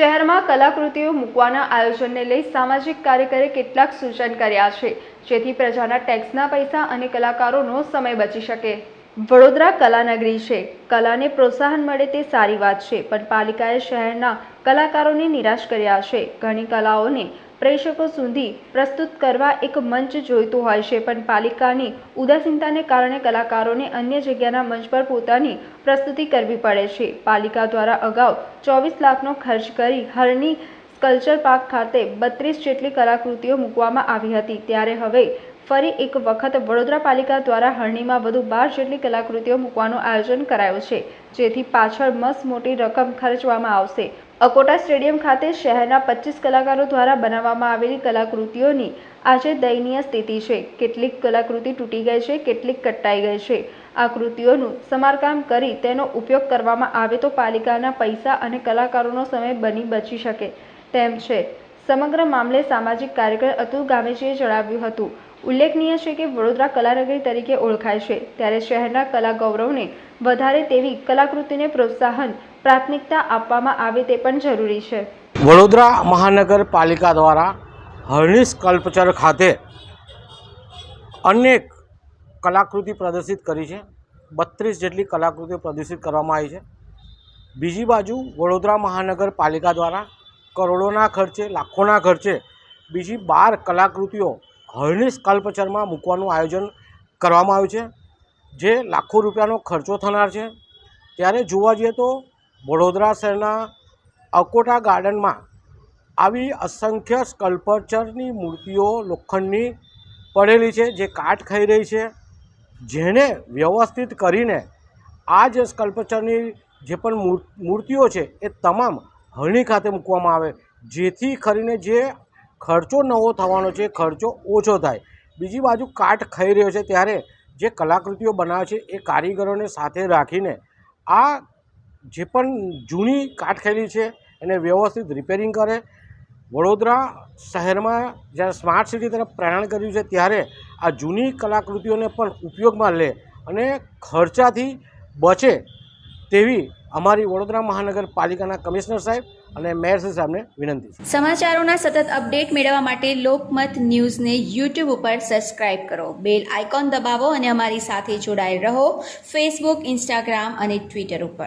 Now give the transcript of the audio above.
શહેરમાં કલાકૃતિઓ મૂકવાના આયોજનને લઈ સામાજિક કાર્યકરે કેટલાક સૂચન કર્યા છે. જેથી પ્રજાના ટેક્સના પૈસા અને કલાકારોનો સમય બચી શકે. વડોદરા કલાનગરી છે. કલાને પ્રોત્સાહન મળે તે સારી વાત છે, પણ પાલિકાએ શહેરના કલાકારોને નિરાશ કર્યા છે ઘણી કલાઓને પ્રેક્ષકો સુધી પ્રસ્તુત કરવા એક મંચ જોઈતો હોય છે, પણ પાલિકાની ઉદાસીનતાને કારણે કલાકારોને અન્ય જગ્યાના મંચ પર પોતાની પ્રસ્તુતિ કરવી પડે છે. પાલિકા દ્વારા અગાઉ ચોવીસ લાખનો ખર્ચ કરી હરની સ્કલ્ચર પાર્ક ખાતે બત્રીસ જેટલી કલાકૃતિઓ મૂકવામાં આવી હતી. ત્યારે હવે ફરી એક વખત વડોદરા પાલિકા દ્વારા હરણીમાં વધુ બાર જેટલી કલાકૃતિઓ મૂકવાનું આયોજન કરાયું છે, જેથી પાછળ મસ્ત મોટી રકમ ખર્ચવામાં આવશે. અકોટા સ્ટેડિયમ ખાતે શહેરના પચીસ કલાકારો દ્વારા બનાવવામાં આવેલી કલાકૃતિઓની આજે દયનીય સ્થિતિ છે. કેટલીક કલાકૃતિ તૂટી ગઈ છે, કેટલીક કટાઈ ગઈ છે. આ કૃતિઓનું સમારકામ કરી તેનો ઉપયોગ કરવામાં આવે તો પાલિકાના પૈસા અને કલાકારોનો સમય બની બચી શકે. તેમ છે. સમગ્ર મામલે સામાજિક કાર્યકર અતુલ ગામેજીએ જણાવ્યું હતું. ઉલ્લેખનીય છે કે વડોદરા કલાનગરી તરીકે ઓળખાય છે. ત્યારે શહેરના કલા ગૌરવને વધારે તેવી કલાકૃતિને પ્રોત્સાહન, પ્રાથમિકતા આપવામાં આવે તે પણ જરૂરી છે. વડોદરા મહાનગરપાલિકા દ્વારા હર્નિશ સ્કલ્પચર ખાતે અનેક કલાકૃતિ પ્રદર્શિત કરી છે. બત્રીસ જેટલી કલાકૃતિઓ પ્રદર્શિત કરવામાં આવી છે. બીજી બાજુ વડોદરા મહાનગરપાલિકા દ્વારા કરોડોના ખર્ચે, લાખોના ખર્ચે બીજી બાર કલાકૃતિઓ હરણી સ્કલ્પચરમાં મૂકવાનું આયોજન કરવામાં આવ્યું છે, જે લાખો રૂપિયાનો ખર્ચો થનાર છે. ત્યારે જોવા જઈએ તો વડોદરા શહેરના અકોટા ગાર્ડનમાં આવી અસંખ્ય સ્કલ્પચરની મૂર્તિઓ લોખંડની પડેલી છે, જે કાટ ખાઈ રહી છે. જેને વ્યવસ્થિત કરીને આ જે સ્કલ્પચરની જે પણ મૂર- મૂર્તિઓ છે, એ તમામ હરણી ખાતે મૂકવામાં આવે. જેથી કરીને જે ખર્ચો નવો થવાનો છે, ખર્ચો ઓછો થાય. બીજી બાજુ કાટ ખાઈ રહ્યો છે ત્યારે જે કલાકૃતિઓ બનાવે છે એ કારીગરોને સાથે રાખીને આ જે પણ જૂની કાટખેલી છે એને વ્યવસ્થિત રિપેરિંગ કરે. વડોદરા શહેરમાં જ્યારે સ્માર્ટ સિટી તરફ પ્રયાણ કર્યું છે ત્યારે આ જૂની કલાકૃતિઓને પણ ઉપયોગમાં લે અને ખર્ચાથી બચે. તેવી અમારી વડોદરા મહાનગરપાલિકાના કમિશનર સાહેબ અને મેયર સાહેબને વિનંતી સમાચારોના સતત અપડેટ મેળવવા માટે લોકમત ન્યૂઝને યુટ્યુબ ઉપર સબસ્ક્રાઇબ કરો. બેલ આઇકોન દબાવો અને અમારી સાથે જોડાયેલ રહો ફેસબુક, ઇન્સ્ટાગ્રામ અને ટ્વિટર ઉપર.